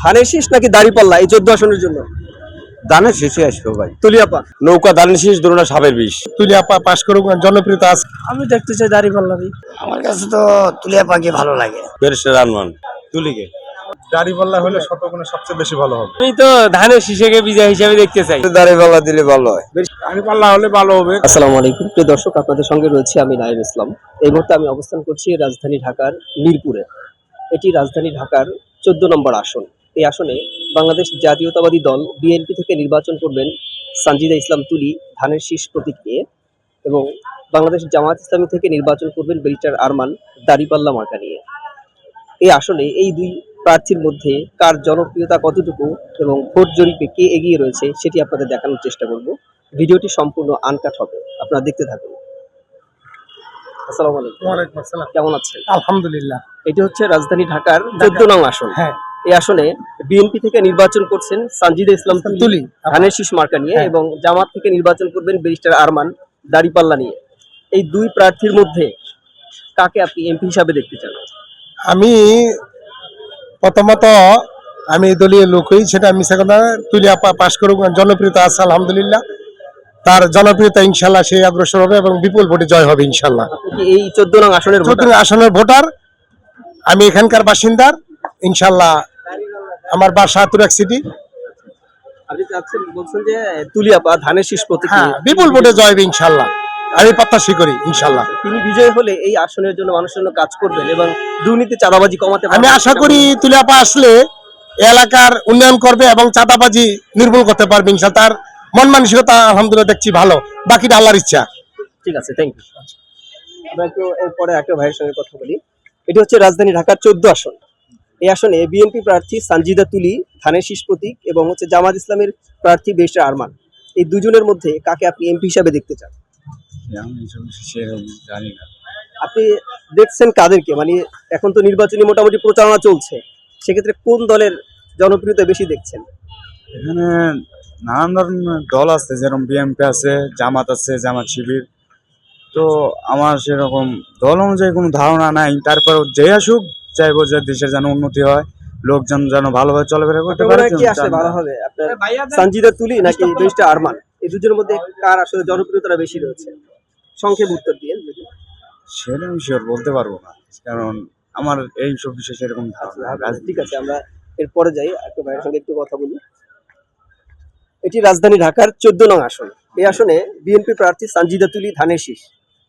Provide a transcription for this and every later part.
ধানের শীষ নাকি দাড়িপাল্লা এই চোদ্দ আসনের জন্য? দানের শেষে আসবে ভাই। তুলিয়াপা নৌকা দানের শেষ ধরুন সাপের বিষ। তুলিয়া পাশ করুক জনপ্রিয়তা আছে। আমি দেখতে চাই দাড়িপাল্লারই আমার কাছে তো তুলিয়া পাখি ভালো লাগে। বেরেস্টার রানমান তুলিকে। দাড়িপাল্লা হলে শতগুণে সবচেয়ে বেশি ভালো হবে। আমি তো ধানের শীষকে বিজয় হিসেবে দেখতে চাই। দাঁড়িপাল্লা দিলে ভালো হয়। দাড়িপাল্লা হলে ভালো হবে। আসসালামু আলাইকুম। প্রিয় দর্শক আপনাদের সঙ্গে রয়েছে আমি নাইম ইসলাম। এই মুহূর্তে আমি অবস্থান করছি রাজধানী ঢাকার মিরপুরে। এটি রাজধানী ঢাকার চোদ্দ নম্বর আসন। এই আসনে বাংলাদেশ জাতীয়তাবাদী দল বিএনপি থেকে নির্বাচন করবেন সানজিদা ইসলাম তুলি, ধানের শীষ প্রতীক নিয়ে এবং বাংলাদেশ জামাত ইসলামী থেকে নির্বাচন করবেন ব্যারিস্টার আরমান দাড়িপাল্লা মার্কা নিয়ে। এই আসনে এই দুই প্রার্থীর মধ্যে কার জনপ্রিয়তা কতটুকু এবং ভোট জরিপে কে এগিয়ে রয়েছে সেটি আপনাদের দেখানোর চেষ্টা করব। ভিডিওটি সম্পূর্ণ আনকাট হবে। আপনারা দেখতে থাকুন। আসসালামু আলাইকুম। ওয়ালাইকুম আসসালাম। কেমন আছেন? আলহামদুলিল্লাহ। এটি হচ্ছে রাজধানী ঢাকার চোদ্দ নং আসন। হ্যাঁ। এই আসনে বিএনপি থেকে নির্বাচন করছেন সানজিদা ইসলাম তুলি ধানের শীষ মার্কা নিয়ে হ্যাঁ। এবং জামাত থেকে নির্বাচন করবেন ব্যারিস্টার আরমান দাড়িপাল্লা নিয়ে। এই দুই প্রার্থীর মধ্যে কাকে আপনি এমপি হিসাবে দেখতে চান? আমি প্রথমত আমি দলীয় লোকই সেটা আমি সেখানে তুলিয়া পাশ করুক জনপ্রিয়তা আছে আলহামদুলিল্লাহ। তার জনপ্রিয়তা ইনশাল্লাহ সে অগ্রসর হবে এবং বিপুল ভোটে জয় হবে ইনশাল্লাহ। এই চোদ্দ নং আসনের? চৌধুরী আসনের ভোটার আমি এখানকার বাসিন্দার ইনশাল্লাহ আমার বাসা তুরাক সিটি। হ্যাঁ। বিপুল ভোটে জয় হবে ইনশাল্লাহ। আমি প্রত্যাশী করি ইনশাল্লাহ। তিনি বিজয় হলে এই আসনের জন্য মানুষের জন্য কাজ করবেন এবং দুর্নীতি চাঁদাবাজি কমাতে আমি আশা করি তুলিয়াপা আসলে এলাকার উন্নয়ন করবে এবং চাঁদাবাজি নির্মূল করতে পারবে ইনশাল্লাহ। তার মন মানসিকতা আলহামদুলিল্লাহ দেখছি ভালো। বাকিটা আল্লাহর ইচ্ছা। ঠিক আছে থ্যাংক ইউ আমরা একটু এরপরে একটা ভাইয়ের সঙ্গে কথা বলি। এটি হচ্ছে রাজধানী ঢাকার চোদ্দ আসন। এই আসনে বিএনপি প্রার্থী সানজিদা তুলি ধানের শীষ প্রতীক এবং হচ্ছে জামাত ইসলামের প্রার্থী বেশরা আরমান। এই দুজনের মধ্যে কাকে আপনি এমপি হিসাবে দেখতে চান? জানি না। আপনি দেখছেন কাদেরকে? মানে এখন তো নির্বাচনী মোটামুটি প্রচারণা চলছে। সেক্ষেত্রে কোন দলের জনপ্রিয়তা বেশি দেখছেন? এখানে নানান ধরনের দল আছে যেরকম বিএমপি আছে জামাত আছে জামাত শিবির। তো আমার সেরকম দল অনুযায়ী কোনো ধারণা নাই। তারপর যে আসুক চাইব যে দেশের যেন উন্নতি হয় লোকজন যেন ভালোভাবে চলাফেরা করতে পারে কি আসলে ভালো হবে? আপনার সানজিদা তুলি নাকি বেশটা আরমান? এই দুজনের মধ্যে কার আসলে জনপ্রিয়তা বেশি রয়েছে? সংক্ষেপ উত্তর দিয়ে সেটা আমি শিওর বলতে পারব না কারণ আমার এই সব বিষয়ে সেরকম ধারণা আচ্ছা, ঠিক আছে আমরা এরপরে যাই একটু ভাইয়ের সঙ্গে একটু কথা বলি। এটি রাজধানী ঢাকার চোদ্দ নং আসন। এই আসনে বিএনপি প্রার্থী সানজিদা তুলি ধানের শীষ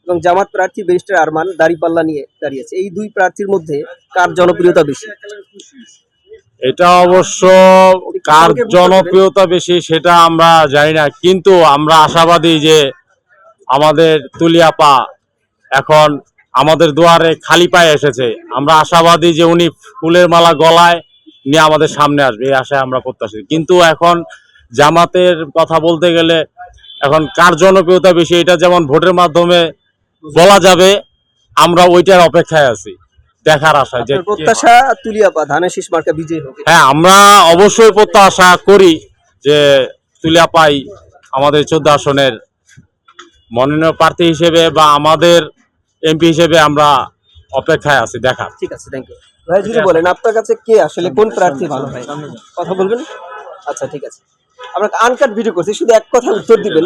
এবং জামাত প্রার্থী ব্যারিস্টার আরমান দাড়িপাল্লা নিয়ে দাঁড়িয়েছে। এই দুই প্রার্থীর মধ্যে কার জনপ্রিয়তা বেশি? এটা অবশ্য কার জনপ্রিয়তা বেশি সেটা আমরা জানি না, কিন্তু আমরা আশাবাদী যে আমাদের তুলিয়াপা এখন আমাদের দুয়ারে খালি পায়ে এসেছে। আমরা আশাবাদী যে উনি ফুলের মালা গলায় নিয়ে আমাদের সামনে আসবে, এই আশায় আমরা প্রত্যাশী কিন্তু এখন জামাতের কথা বলতে গেলে এখন কার জনপ্রিয়তা বেশি? এটা যেমন ভোটের মাধ্যমে বলা যাবে আমরা ওইটার অপেক্ষায় আছি। দেখার আশায় যে প্রত্যাশা তুলিয়াপা ধানের শীষ মার্কা বিজয় হবে হ্যাঁ আমরা অবশ্যই প্রত্যাশা করি যে তুলিয়াপাই আমাদের চোদ্দ আসনের মনোনয়ন প্রার্থী হিসেবে বা আমাদের এমপি হিসেবে আমরা অপেক্ষায় আছি দেখার। ঠিক আছে থ্যাংক ইউ ভাই যদি বলেন আপনার কাছে কে আসলে কোন প্রার্থী ভালো হয়? কথা বলবেন? আচ্ছা ঠিক আছে। আমরা আনকাট ভিডিও করছি শুধু এক কথা উত্তর দিবেন।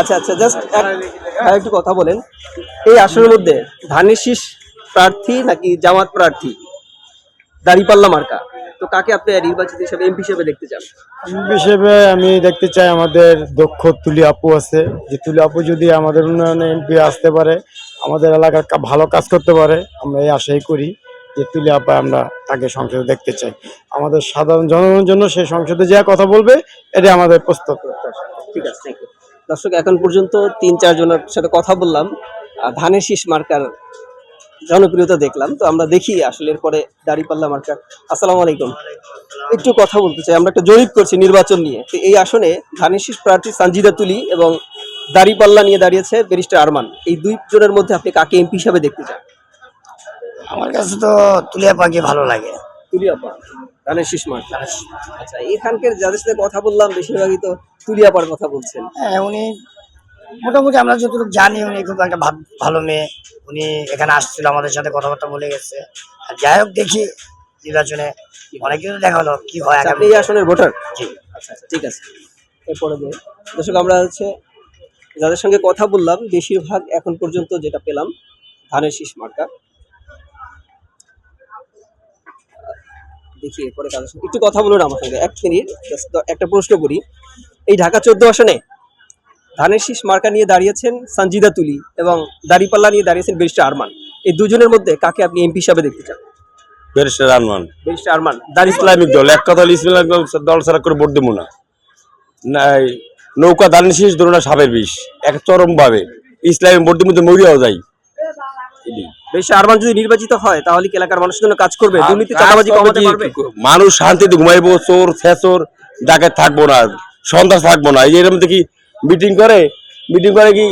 আচ্ছা আচ্ছা জাস্ট একটু কথা বলেন। এই আসনের মধ্যে ধানের শীষ প্রার্থী নাকি জামাত প্রার্থী? দাড়িপাল্লা মার্কা। তো কাকে আপনি নির্বাচিত হিসেবে এমপি হিসেবে দেখতে চান? এমপি হিসেবে আমি দেখতে চাই আমাদের দক্ষ তুলি আপু আছে। যে তুলি আপু যদি আমাদের উন্নয়নে এমপি আসতে পারে আমাদের এলাকার ভালো কাজ করতে পারে আমরা এই আশাই করি। যে তুলি আমরা তাকে সংসদে দেখতে চাই। আমাদের সাধারণ জনগণের জন্য সে সংসদে যে কথা বলবে এটা আমাদের প্রস্তুত ঠিক আছে দর্শক, এখন পর্যন্ত তিন, চার জনের সাথে কথা বললাম। ধানের শীষ মার্কার জনপ্রিয়তা দেখলাম। তো আমরা দেখি আসলে এরপরে দাড়িপাল্লা মার্কার। আসসালামু আলাইকুম। একটু কথা বলতে চাই। আমরা একটা জরিপ করছি নির্বাচন নিয়ে। তো এই আসনে ধানের শীষ প্রার্থী সানজিদা তুলি এবং দাড়িপাল্লা নিয়ে দাঁড়িয়েছে ব্যারিস্টার আরমান। এই দুই জনের মধ্যে আপনি কাকে এমপি হিসাবে দেখতে চান? আমার কাছে তো তুলিয়া পাখি ভালো লাগে। তুলিয়াপা ধানের শীষ মার্কা আচ্ছা এখানকার যাদের সাথে কথা বললাম বেশিরভাগই তো তুলিয়াপার কথা বলছেন। হ্যাঁ উনি মোটামুটি আমরা যতটুকু জানি উনি খুব একটা ভালো মেয়ে। উনি এখানে আসছিল আমাদের সাথে কথাবার্তা বলে গেছে। আর যাই হোক দেখি নির্বাচনে অনেক কিছু দেখা হলো কি হয় আপনি আসনের ভোটার? আচ্ছা আচ্ছা ঠিক আছে। এরপরে যে দর্শক আমরা হচ্ছে যাদের সঙ্গে কথা বললাম বেশিরভাগ এখন পর্যন্ত যেটা পেলাম ধানের শীষ মার্কা। দেখি এরপরে কাদের সঙ্গে একটু কথা বলুন আমার সঙ্গে। এক মিনিট একটা প্রশ্ন করি। এই ঢাকা চোদ্দ আসনে ধানের শীষ মার্কা নিয়ে দাঁড়িয়েছেন সঞ্জিদা তুলি এবং দাড়িপাল্লা নিয়ে দাঁড়িয়েছেন ব্যারিস্টার আরমান। এই দুজনের মধ্যে কাকে আপনি এমপি হিসাবে দেখতে চান? ব্যারিস্টার আরমান। ব্যারিস্টার আরমান দাড়ি ইসলামিক দল। এক কথা ইসলামিক দল দল ছাড়া করে ভোট দেবো না। নৌকা দানের শীষ ধরুন সাপের বিষ। এক চরম ভাবে ইসলামী ভোট দেবো মরিয়াও যাই ব্যারিস্টার আরমান যদি নির্বাচিত হয় তাহলে কি এলাকার মানুষের জন্য কাজ করবে? দুর্নীতি চাঁদাবাজি কমাতে পারবে মানুষ শান্তিতে ঘুমাইবো চোর ডাকাত থাকব না সন্ত্রাস থাকব না। এই এরকম কি মিটিং করে? মিটিং করে কি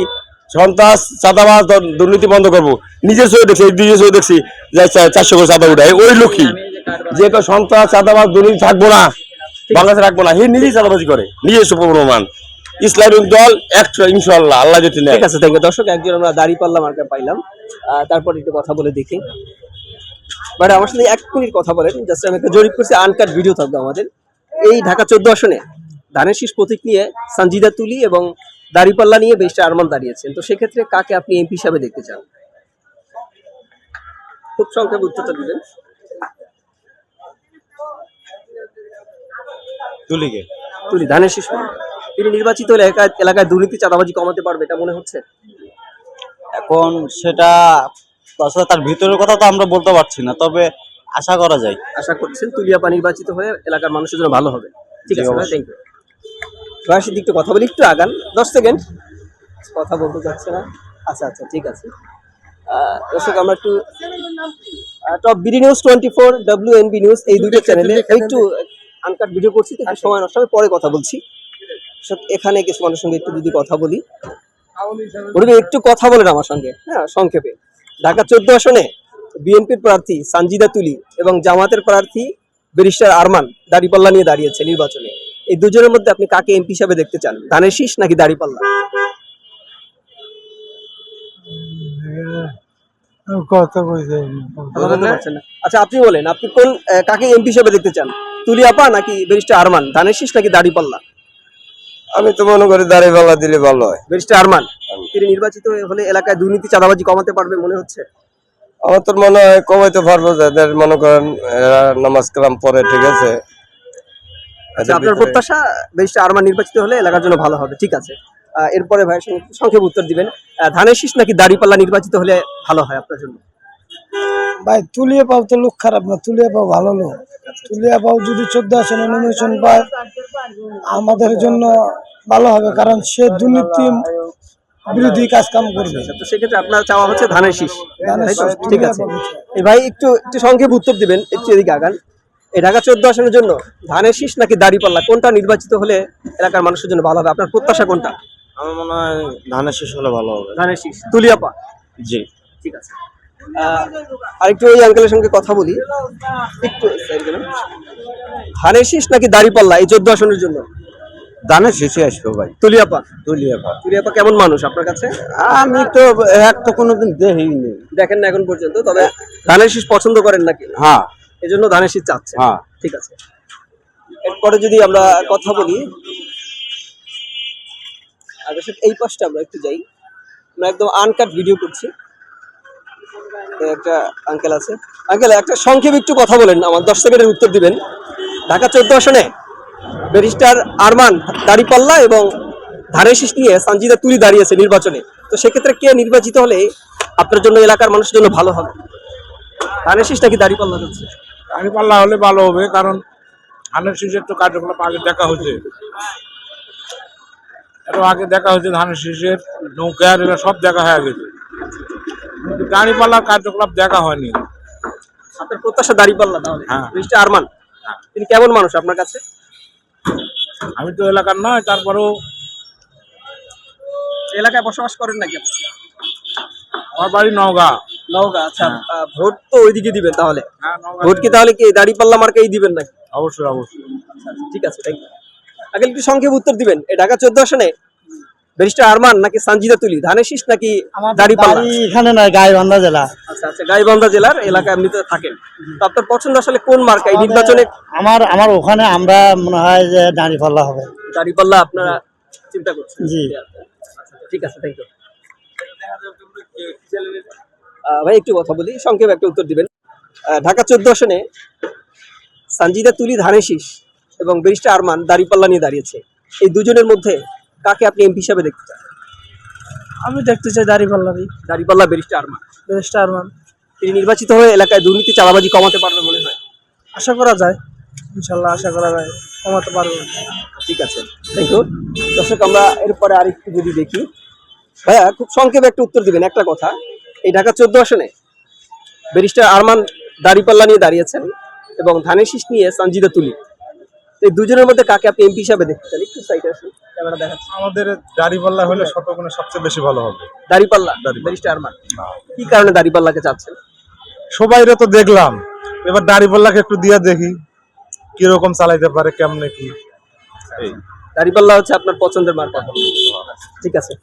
সন্ত্রাস চাঁদাবাজ দুর্নীতি বন্ধ করব? নিজের চোখে দেখছি নিজের চোখে দেখছি যে চারশো করে চাঁদা উঠায়। ওই লোকই যে সন্ত্রাস চাঁদাবাজ দুর্নীতি থাকব না বাংলাদেশে রাখব না হে নিজেই চাঁদাবাজি করে নিজস্ব প্রমাণ ইসলামিক দল একশো ইনশাল্লাহ আল্লাহ যদি নেয়। ঠিক আছে ইউ দর্শক একজন আমরা দাড়ি পাল্লা মার্কা পাইলাম। তারপর একটু কথা বলে দেখি। বাট আমার সাথে এক মিনিট কথা বলেন। জাস্ট আমি একটা জরিপ করছি আনকাট ভিডিও থাকবে আমাদের। এই ঢাকা চোদ্দ আসনে ধানের শীষ প্রতীক নিয়ে সঞ্জিদা তুলি এবং দাড়িপাল্লা নিয়ে বেশটা আরমান দাঁড়িয়েছেন। তো সেক্ষেত্রে কাকে আপনি এমপি হিসাবে দেখতে চান? খুব সংক্ষেপে উত্তরটা দিবেন। তুলিকে। তুলি ধানের শীষ। তিনি নির্বাচিত হলে এলাকায় দুর্নীতি চাঁদাবাজি কমাতে পারবে এটা মনে হচ্ছে? এখন সেটা আসলে তার ভিতরের কথা তো আমরা বলতে পারছি না তবে আশা করা যায়। আশা করছেন তুলিয়াপা নির্বাচিত হয়ে এলাকার মানুষের জন্য ভালো হবে। ঠিক আছে। থ্যাংক ইউ রাশিদ একটু কথা বলি একটু আগান। দশ সেকেন্ড। কথা বলতে যাচ্ছে না। আচ্ছা আচ্ছা ঠিক আছে। আহ, দর্শক আমরা একটু top BD news twenty four W NB news এই দুটো চ্যানেলে একটু আনকাট ভিডিও করছি তো সময় নষ্ট হবে পরে কথা বলছি। এখানে কিছু মানুষের সঙ্গে একটু যদি কথা বলি। একটু কথা বলেন আমার সঙ্গে হ্যাঁ সংক্ষেপে। ঢাকা চোদ্দ আসনে বিএনপির প্রার্থী সানজিদা তুলি এবং জামাতের প্রার্থী ব্যারিস্টার আরমান দাড়িপাল্লা নিয়ে দাঁড়িয়েছে নির্বাচনে। এই দুজনের মধ্যে আপনি কাকে এমপি হিসাবে দেখতে চান? ধানের শীষ নাকি দাড়িপাল্লা। আচ্ছা আপনি বলেন আপনি কোন কাকে এমপি হিসাবে দেখতে চান? তুলি আপা নাকি ব্যারিস্টার আরমান? ধানের শীষ নাকি দাড়িপাল্লা? আমি তো মনে করি দাঁড়িয়ে দিলে ভালো হয়। ব্যারিস্টার আরমান তিনি নির্বাচিত হলে এলাকায় দুর্নীতি চাঁদাবাজি কমাতে পারবে মনে হচ্ছে? আমার তো মনে হয় কমাইতে পারব যাদের মনে করেন নামাজ কালাম পরে ঠিক আছে? আচ্ছা আপনার প্রত্যাশা? ব্যারিস্টার আরমান নির্বাচিত হলে এলাকার জন্য ভালো হবে ঠিক আছে। এরপরে ভাইয়ের সঙ্গে সংক্ষেপ উত্তর দিবেন। ধানের শীষ নাকি দাড়িপাল্লা নির্বাচিত হলে ভালো হয় আপনার জন্য? ভাই তুলিয়া পাও তো লোক খারাপ না তুলিয়া পাও ভালো লোক। তুলিয়া পাও যদি চোদ্দ আসনে নমিনেশন পায় আমাদের জন্য ভালো হবে কারণ সে দুর্নীতি বিরোধী কাজ কাম করবে। তো সেক্ষেত্রে আপনার চাওয়া হচ্ছে ধানের শীষ ঠিক আছে। ভাই একটু একটু সংক্ষেপ উত্তর দিবেন একটু এদিকে আগান। এই ঢাকা চোদ্দ আসনের জন্য ধানের শীষ নাকি দাড়িপাল্লা? কোনটা নির্বাচিত হলে এলাকার মানুষের জন্য ভালো হবে? আপনার প্রত্যাশা কোনটা? আমার মনে হয় ধানের শেষ হলে ভালো হবে। ধানের শীষ তুলিয়াপা জি। ঠিক আছে। আরেকটু ওই আঙ্কেলের সঙ্গে কথা বলি। একটু। ধানের শীষ নাকি দাড়িপাল্লা এই চোদ্দ আসনের জন্য? দানের শেষে আসব ভাই। তুলিয়াপা। তুলিয়া তুলিয়াপা কেমন মানুষ আপনার কাছে? আমি তো এক তো কোনোদিন দেখিনি। দেখেন না এখন পর্যন্ত তবে ধানের শীষ পছন্দ করেন নাকি? হ্যাঁ। ধানের শীষ চাচ্ছে হ্যাঁ। ঠিক আছে। এরপরে যদি আমরা কথা বলি এই পাশটা আমরা একটু যাই। আমরা একদম আনকাট ভিডিও করছি। একটা আঙ্কেল আছে। আঙ্কেল একটা সংক্ষেপে একটু কথা বলেন, আমার দশ সেকেন্ডের উত্তর দিবেন। ঢাকা চোদ্দ আসনে ব্যারিস্টার আরমান দাড়িপাল্লা এবং ধানের শীষ নিয়ে সানজিদা তুলি দাঁড়িয়েছে নির্বাচনে। তো সেক্ষেত্রে কে নির্বাচিত হলে আপনার জন্য এলাকার মানুষের জন্য ভালো হবে? ধানের শীষ নাকি দাড়িপাল্লা হচ্ছে পাল্লা হলে ভালো হবে, কারণ ধানের শীষের তো কার্যকলাপ আগে দেখা হচ্ছে এত আগে দেখা হচ্ছে ধানের শীষের নৌকার এগুলো সব দেখা হয়ে গেছে। দাঁড়িপাল্লার কার্যকলাপ দেখা হয়নি। আপনার প্রত্যাশা দাঁড়িপাল্লা তাহলে? হ্যাঁ। মিস্টার আরমান তিনি কেমন মানুষ আপনার কাছে? আমি তো এলাকার নয় তারপরেও এলাকায় বসবাস করেন নাকি আমার বাড়ি নওগাঁ। নওগাঁ আচ্ছা। ভোট তো ওইদিকে দিবেন তাহলে? হ্যাঁ ভোট কি তাহলে কি দাঁড়িপাল্লা মার্কাই দিবেন নাকি? অবশ্যই অবশ্যই। আচ্ছা, ঠিক আছে থ্যাংক ইউ আগে একটু সংক্ষেপ উত্তর দিবেন। এই ঢাকা চোদ্দ আসনে ব্যারিস্টার আরমান নাকি সানজিদা তুলি? ধানের শীষ নাকি দাড়িপাল্লা এখানে নয় গাইবান্ধা জেলা। আচ্ছা আচ্ছা গাইবান্ধা জেলার এমনিতে থাকেন। তো আপনার পছন্দ আসলে কোন মার্কা? এই নির্বাচনে আমার আমার ওখানে আমরা মনে হয় যে দাঁড়িপাল্লা হবে। দাড়িপাল্লা আপনারা চিন্তা করছেন? জি। আচ্ছা, ঠিক আছে থ্যাংক ইউ ভাই একটু কথা বলি সংক্ষেপে একটা উত্তর দিবেন। ঢাকা চোদ্দ আসনে সানজিদা তুলি ধানের শীষ এবং ব্যারিস্টার আরমান দাড়িপাল্লা নিয়ে দাঁড়িয়েছে। এই দুজনের মধ্যে কাকে আপনি এমপি হিসাবে দেখতে চান? আমি দেখতে চাই দাঁড়িপাল্লারই দাড়িপাল্লা ব্যারিস্টার আরমান। বেস্টার আরমান। তিনি নির্বাচিত হয়ে এলাকায় দুর্নীতি চাঁদাবাজি কমাতে পারবে মনে হয়। আশা করা যায়। ইনশাল্লাহ আশা করা যায়। কমাতে পারব। ঠিক আছে। থ্যাংক ইউ দর্শক আমরা এরপরে আরেকটু যদি দেখি। ভাইয়া খুব সংক্ষেপে একটা উত্তর দিবেন একটা কথা। এই ঢাকা চোদ্দ আসনে ব্যারিস্টার আরমান দাড়িপাল্লা নিয়ে দাঁড়িয়েছেন এবং ধানের শীষ নিয়ে সঞ্জিদা তুলি। তো এই দুজনের মধ্যে কাকে আপনি এমপি হিসাবে দেখতে চান? একটু সাইডে আসুন ক্যামেরা দেখাচ্ছি। আমাদের দাড়িপাল্লা হলে শতগুণে সবচেয়ে বেশি ভালো হবে। দাড়িপাল্লা? দাঁড়িপাল্লা। ব্যারিস্টার আরমান। কি কারণে দাড়িপাল্লাকে চাচ্ছেন? সবাইরে তো দেখলাম। এবার দাড়িপাল্লাকে একটু দিয়ে দেখি কীরকম চালাইতে পারে কেমনে কি। এই। দাড়িপাল্লা হচ্ছে আপনার পছন্দের মার্কা। ঠিক আছে।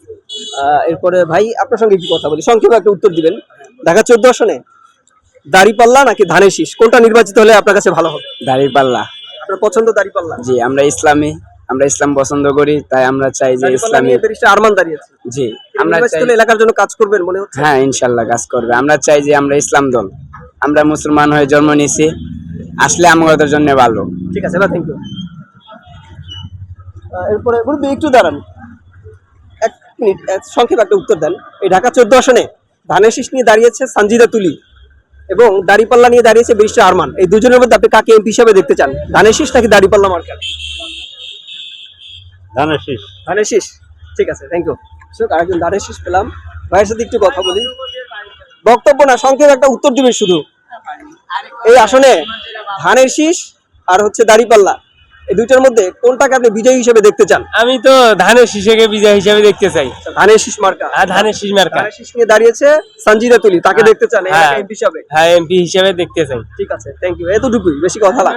আহ, এরপরে ভাই আপনার সঙ্গে কি কথা বলি। সংক্ষেপে একটা উত্তর দিবেন। ঢাকা চোদ্দ আসনে দাড়িপাল্লা নাকি ধানের শীষ? কোনটা নির্বাচিত হলে আপনার কাছে ভালো হবে? দাঁড়িপাল্লা। আপনার পছন্দ দাড়িপাল্লা জি আমরা ইসলামী আমরা ইসলাম পছন্দ করি তাই আমরা চাই যে ইসলামী আরমান দাঁড়িয়েছে জি আমরা চাই এলাকার জন্য কাজ করবেন মনে হচ্ছে? হ্যাঁ ইনশাল্লাহ কাজ করবে। আমরা চাই যে আমরা ইসলাম দল। আমরা মুসলমান হয়ে জন্ম নিয়েছি আসলে আমাদের জন্য ভালো। ঠিক আছে ভাই থ্যাংক ইউ এরপরে একটু দাঁড়ান। এক মিনিট সংক্ষেপে একটা উত্তর দেন। এই ঢাকা চোদ্দ আসনে ধানের শীষ নিয়ে দাঁড়িয়েছে সঞ্জিদা তুলি। এবং দাড়িপাল্লা নিয়ে দাঁড়িয়েছে ব্যারিস্টার আরমান। এই দুজনের মধ্যে আপনি কাকে এমপি হিসাবে দেখতে চান? ধানের শীষ নাকি দাড়িপাল্লা পাল্লা ধানের শীষ ধানের শীষ ঠিক আছে থ্যাংক ইউ আরেকজন ধানের শীষ পেলাম। ভাইয়ের সাথে একটু কথা বলি। বক্তব্য না সংক্ষেপে একটা উত্তর দিবেন শুধু। এই আসনে ধানের শীষ আর হচ্ছে দাড়িপাল্লা। এই দুইটার মধ্যে কোনটাকে আপনি বিজয়ী হিসেবে দেখতে চান? আমি তো ধানের শীষেকে বিজয় হিসেবে দেখতে চাই। ধানের শীষ মার্কা। আর ধানের শীষ মার্কা। ধানের শীষ নিয়ে দাঁড়িয়েছে সঞ্জিদা তুলি তাকে দেখতে চান হ্যাঁ। এমপি হিসাবে। হ্যাঁ এমপি হিসেবে দেখতে চাই। ঠিক আছে থ্যাংক ইউ এতটুকুই বেশি কথা না।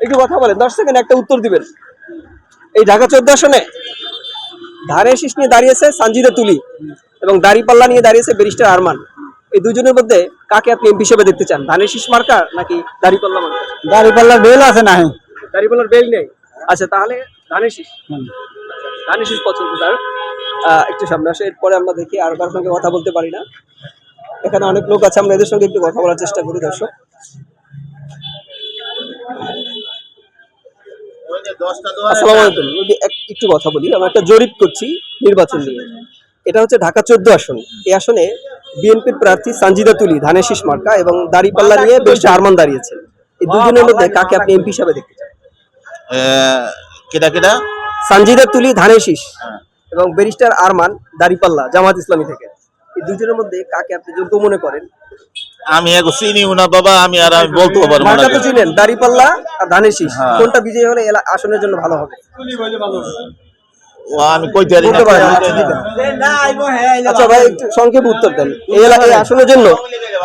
একটু কথা বলেন দশ সেকেন্ড একটা উত্তর দিবেন। এই ঢাকা চোদ্দ আসনে ধানের শীষ নিয়ে দাঁড়িয়েছে সঞ্জিদা তুলি এবং দাড়িপাল্লা নিয়ে দাঁড়িয়েছে ব্যারিস্টার আরমান। এই দুজনের মধ্যে কাকে আপনি এমপি হিসেবে দেখতে চান? ধানের শীষ মার্কা নাকি দাড়িপাল্লা মার্কা? দাঁড়িপাল্লার বেল আছে না দাড়িপাল্লার বেল নেই। আচ্ছা তাহলে ধানের শীষ ধানের শীষ পছন্দ তার। একটু সামনে আসে এরপরে আমরা দেখি আর কারোর সঙ্গে কথা বলতে পারি না। এখানে অনেক লোক আছে আমরা এদের সঙ্গে একটু কথা বলার চেষ্টা করি দর্শক। আসসালামু আলাইকুম। এক- একটু কথা বলি আমরা একটা জরিপ করছি নির্বাচন নিয়ে। এটা হচ্ছে ঢাকা চোদ্দ আসন। এই আসনে বিএনপির প্রার্থী সানজিদা তুলি ধানের শীষ মার্কা এবং দাড়িপাল্লা নিয়ে বেশ আরমান দাঁড়িয়েছেন। এই দুজনের মধ্যে কাকে আপনি এমপি হিসাবে দেখতে কেটা কেটা সানজিদা তুলি ধানের শীষ এবং ব্যারিস্টার আরমান দাড়িপাল্লা জামাত ইসলামী থেকে। এই দুজনের মধ্যে কাকে আপনি যোগ্য মনে করেন? আমি এক চিনি না বাবা আমি আর আমি বলতে পারব না তো চিনেন দাড়িপাল্লা আর ধানের শীষ হ্যাঁ। কোনটা বিজয়ী হলে আসনের জন্য ভালো হবে? ও আমি কইতে পারি না। আচ্ছা ভাই একটু সংক্ষেপে উত্তর দেন। এই এলাকায় আসনের জন্য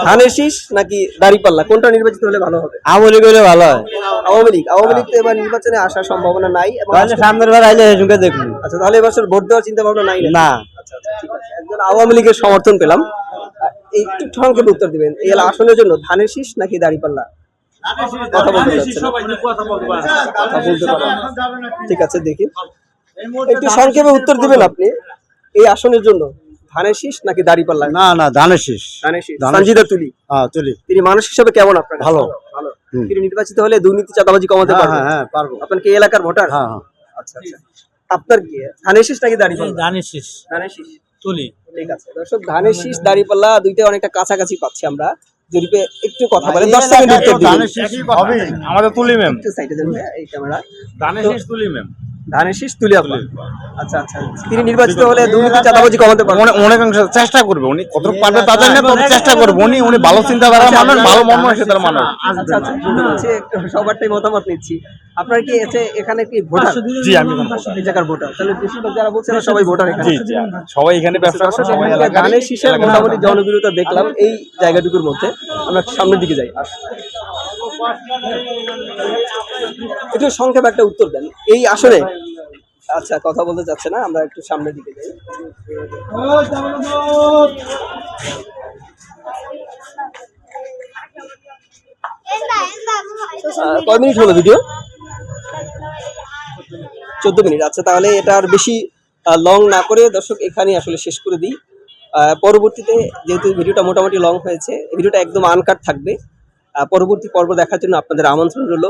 ধানের শীষ নাকি দাড়িপাল্লা? কোনটা নির্বাচিত হলে ভালো হবে? আওয়ামী লীগ হলে ভালো হয়। আওয়ামী লীগ। আওয়ামী লীগ তো এবার নির্বাচনে আসার সম্ভাবনা নাই তাহলে সামনের বার আইলে হেজুকে দেখুন। আচ্ছা তাহলে এবছর ভোট দেওয়ার চিন্তা ভাবনা নাই না। আচ্ছা আচ্ছা ঠিক আছে। একজন আওয়ামী লীগের সমর্থন পেলাম। একটু সংক্ষেপে উত্তর দিবেন। এই আসনের জন্য ধানের শীষ নাকি দাড়িপাল্লা? কথা বলতে। ঠিক আছে দেখি। একটু সংক্ষেপে উত্তর দিবেন আপনি। এই আসনের জন্য। ধানের শীষ নাকি দাড়িপাল্লা না না ধানের শীষ। ধানের শীষ। সঞ্জিদা তুলি? হ্যাঁ তুলি। তিনি মানুষ হিসেবে কেমন আপনার ভালো। ভালো। তিনি নির্বাচিত হলে দুর্নীতি চাঁদাবাজি কমাতে হ্যাঁ পারবেন? হ্যাঁ হ্যাঁ পারব। আপনার কি এলাকার ভোটার? হ্যাঁ হ্যাঁ। আচ্ছা আচ্ছা। আপনার কি? ধানের শীষ নাকি দাড়িপাল্লা ধানের শীষ। ধানের শীষ। তুলি। ঠিক আছে। দর্শক ধানের শীষ দাড়িপাল্লা দুইটা অনেকটা কাছাকাছি পাচ্ছি আমরা। জরিপে একটু কথা বলেন। দশ সেকেন্ড উত্তর আমাদের তুলি ম্যাম। একটু সাইডে এই ক্যামেরা ধানের শীষ তুলি ম্যাম। ধানের শীষ তুলি আপা আচ্ছা আচ্ছা তিনি নির্বাচিত হলে দুর্নীতি চাঁদাবাজি কমাতে পারবেন অনেকাংশ চেষ্টা করবে উনি। কতটুকু পারবে তা জানি না তবে চেষ্টা করবে উনি। উনি ভালো চিন্তাধারা মানুষ ভালো মন মানসিকতার মানুষ। আচ্ছা আচ্ছা। সবারটাই মতামত নিচ্ছি। আপনার কি এতে এখানে কি ভোটার জি আমি এই জায়গার ভোটার তাহলে বেশিরভাগ যারা বলছেন সবাই ভোটার এখানে। জি জি সবাই এখানে ব্যবসা করে দর্শক, সবাই এলাকার ধানের শীষের মোটামুটি জনপ্রিয়তা দেখলাম এই জায়গাটুকুর মধ্যে। আমরা সামনের দিকে যাই। একটু সংক্ষেপে একটা উত্তর দেন। এই আসলে আচ্ছা কথা বলতে চাচ্ছে না আমরা একটু সামনের দিকে যাই। কয় মিনিট হলো ভিডিও চোদ্দ মিনিট। আচ্ছা তাহলে এটা আর বেশি লং না করে দর্শক এখানে আসলে শেষ করে দিই। পরবর্তীতে যেহেতু ভিডিওটা মোটামুটি লং হয়েছে ভিডিওটা একদম আনকাট থাকবে। পরবর্তী পর্ব দেখার জন্য আপনাদের আমন্ত্রণ রইল।